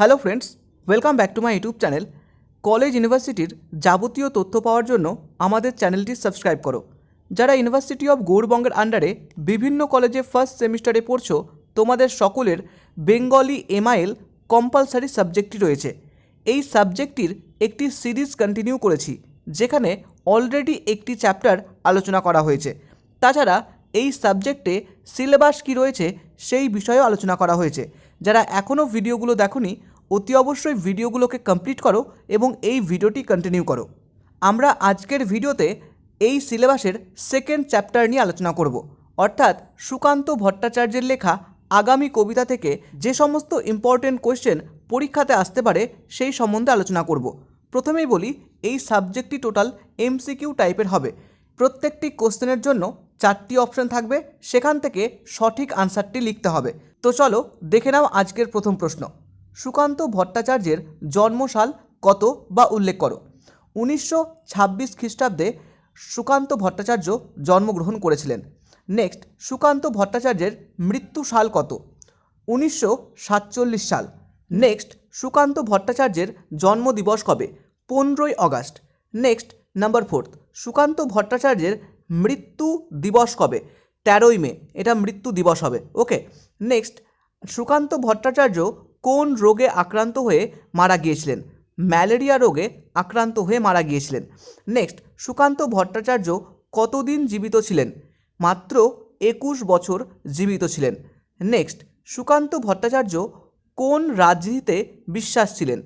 Hello friends welcome back to my YouTube channel college ইউনিভার্সিটির যাবতীয় তথ্য পাওয়ার জন্য আমাদের চ্যানেলটি সাবস্ক্রাইব করো। যারা ইউনিভার্সিটি অফ গৌরবঙ্গের আন্ডারে বিভিন্ন কলেজে ফার্স্ট সেমিস্টারে পড়ছো, তোমাদের সকলের বেঙ্গলি এমআইএল কম্পালসারি সাবজেক্টটি রয়েছে। এই সাবজেক্টটির একটি সিরিজ কন্টিনিউ করেছি, যেখানে অলরেডি একটি চ্যাপ্টার আলোচনা করা হয়েছে। তাছাড়া এই সাবজেক্টে সিলেবাস কী রয়েছে, সেই বিষয়েও আলোচনা করা হয়েছে। যারা এখনও ভিডিওগুলো দেখোনি অতি অবশ্যই ভিডিওগুলোকে কমপ্লিট করো এবং এই ভিডিওটি কন্টিনিউ করো। আমরা আজকের ভিডিওতে এই সিলেবাসের সেকেন্ড চ্যাপ্টার নিয়ে আলোচনা করব। অর্থাৎ সুকান্ত ভট্টাচার্যের লেখা আগামী কবিতা থেকে যে সমস্ত ইম্পর্টেন্ট কোয়েশ্চেন পরীক্ষাতে আসতে পারে সেই সম্বন্ধে আলোচনা করব। প্রথমেই বলি, এই সাবজেক্টটি টোটাল এমসিকিউ টাইপের হবে। প্রত্যেকটি কোশ্চেনের জন্য চারটি অপশন থাকবে, সেখান থেকে সঠিক আনসারটি লিখতে হবে। তো চলো দেখে নাও আজকের প্রথম প্রশ্ন। সুকান্ত ভট্টাচার্যের জন্মসাল কত বা উল্লেখ করো? উনিশশো ছাব্বিশ খ্রিস্টাব্দে সুকান্ত ভট্টাচার্য জন্মগ্রহণ করেছিলেন। নেক্সট সুকান্ত ভট্টাচার্যের মৃত্যু সাল কত? উনিশশো সাতচল্লিশ সাল। নেক্সট সুকান্ত ভট্টাচার্যের জন্মদিবস কবে? পনেরোই August next number fourth Sukanta ভট্টাচার্যের মৃত্যু দিবস কবে? তেরোই মে, এটা মৃত্যু দিবস হবে। ওকে নেক্সট সুকান্ত ভট্টাচার্য কোন রোগে আক্রান্ত হয়ে মারা গিয়েছিলেন? ম্যালেরিয়া রোগে আক্রান্ত হয়ে মারা গিয়েছিলেন। নেক্সট, সুকান্ত ভট্টাচার্য কতদিন জীবিত ছিলেন? মাত্র একুশ বছর জীবিত ছিলেন। নেক্সট, সুকান্ত ভট্টাচার্য কোন রাজনীতিতে বিশ্বাস ছিলেন?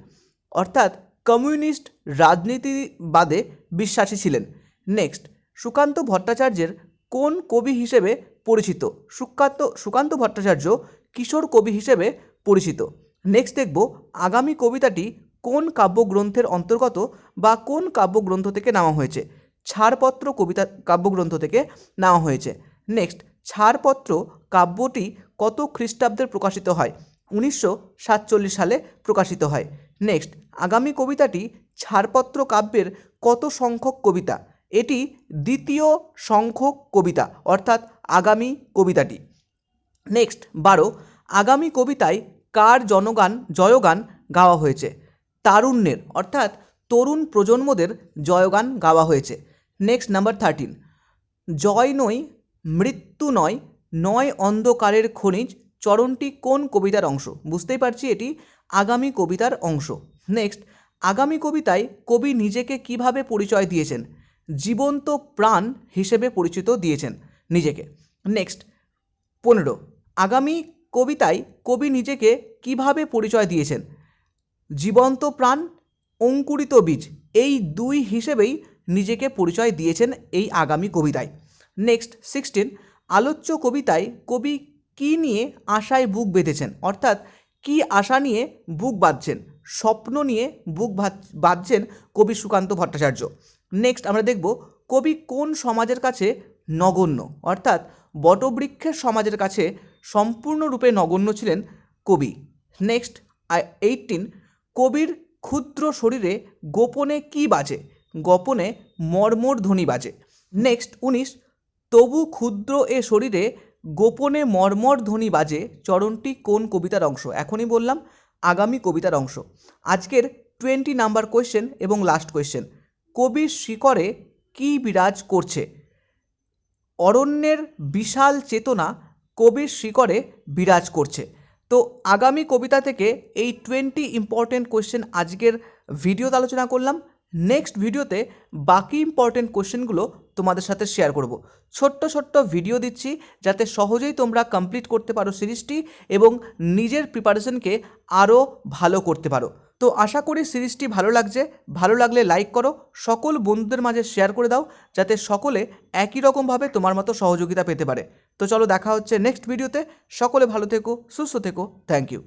অর্থাৎ কমিউনিস্ট রাজনীতিবাদে বিশ্বাসী ছিলেন। নেক্সট, সুকান্ত ভট্টাচার্যের কোন কবি হিসেবে পরিচিত? সুকান্ত সুকান্ত ভট্টাচার্য কিশোর কবি হিসেবে পরিচিত। নেক্সট দেখব আগামী কবিতাটি কোন কাব্যগ্রন্থের অন্তর্গত বা কোন কাব্যগ্রন্থ থেকে নেওয়া হয়েছে। ছাড়পত্র কবিতা, কাব্যগ্রন্থ থেকে নেওয়া হয়েছে। নেক্সট ছাড়পত্র কাব্যটি কত খ্রিস্টাব্দে প্রকাশিত হয়? উনিশশো সাতচল্লিশ সালে প্রকাশিত হয়। নেক্সট আগামী কবিতাটি ছাড়পত্র কাব্যের কত সংখ্যক কবিতা? এটি দ্বিতীয় সংখ্যক কবিতা, অর্থাৎ আগামী কবিতাটি। নেক্সট বারো, আগামী কবিতায় কার জনগান, জয়গান গাওয়া হয়েছে? তারুণ্যের, অর্থাৎ তরুণ প্রজন্মদের জয়গান গাওয়া হয়েছে। নেক্সট নাম্বার থার্টিন জয় নয়, মৃত্যু নয় নয় অন্ধকারের খনিজ চরণটি কোন কবিতার অংশ? বুঝতেই পারছি এটি আগামী কবিতার অংশ। নেক্সট আগামী কবিতায় কবি নিজেকে কীভাবে পরিচয় দিয়েছেন? জীবন্ত প্রাণ হিসেবে পরিচিত দিয়েছেন নিজেকে। নেক্সট পনেরো. আগামী কবিতায় কবি নিজেকে কীভাবে পরিচয় দিয়েছেন? জীবন্ত প্রাণ, অঙ্কুরিত বীজ, এই দুই হিসেবেই নিজেকে পরিচয় দিয়েছেন এই আগামী কবিতায়। নেক্সট, সিক্সটিন, আলোচ্য কবিতায় কবি কি নিয়ে আশায় বুক বেঁধেছেন? অর্থাৎ কি আশা নিয়ে বুক বাঁধছেন? স্বপ্ন নিয়ে বুক বাঁধছেন কবি সুকান্ত ভট্টাচার্য। নেক্সট, আমরা দেখব কবি কোন সমাজের কাছে নগণ্য? অর্থাৎ বটবৃক্ষের সমাজের কাছে সম্পূর্ণরূপে নগণ্য ছিলেন কবি। নেক্সট এইটিন কবির ক্ষুদ্র শরীরে গোপনে কি বাজে? গোপনে মর্মর ধ্বনি বাজে। নেক্সট উনিশ, তবু ক্ষুদ্র এ শরীরে গোপনে মর্মর ধ্বনি বাজে চরণটি কোন কবিতার অংশ? এখনই বললাম, আগামী কবিতার অংশ। আজকের টোয়েন্টি নাম্বার কোয়েশ্চেন এবং লাস্ট কোয়েশ্চেন কবির শিকরে কি বিরাজ করছে? অরণ্যের বিশাল চেতনা কবির শিকরে বিরাজ করছে। তো আগামী কবিতা থেকে এই টোয়েন্টি ইম্পর্টেন্ট কোয়েশ্চেন আজকের ভিডিওতে আলোচনা করলাম। নেক্সট ভিডিওতে বাকি ইম্পর্টেন্ট কোয়েশ্চেনগুলো তোমাদের সাথে শেয়ার করব। ছোট্ট ছোট্ট ভিডিও দিচ্ছি যাতে সহজেই তোমরা কমপ্লিট করতে পারো সিরিজটি এবং নিজের প্রিপারেশনকে আরও ভালো করতে পারো। তো আশা করি সিরিজটি ভালো লাগছে। ভালো লাগলে লাইক করো। সকল বন্ধুদের মাঝে শেয়ার করে দাও যাতে সকলে একই রকমভাবে তোমার মতো সহযোগিতা পেতে পারে। তো চলো দেখা হচ্ছে নেক্সট ভিডিওতে সকলে ভালো থেকো সুস্থ থেকো। Thank you